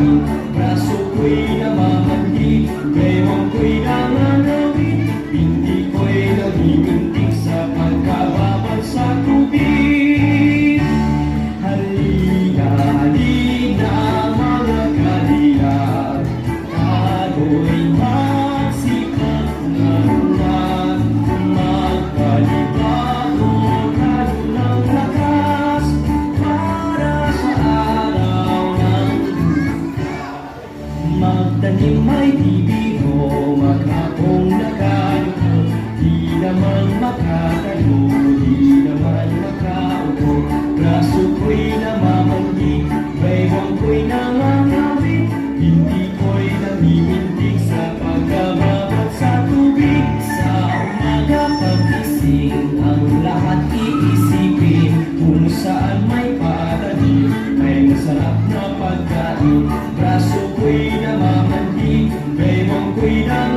Thank you. Magtanim ay bibiro, maghapong nakaluto Di naman makatayo, di naman makaupo. Braso ko'y namamanggi, baywang ko'y namangawit Hindi ko'y namimintig sa pagkababat sa tubig. Sa umaga pagising, May masarap na pagkain. Braso ko'y namamanhig May mong ko'y namamanhig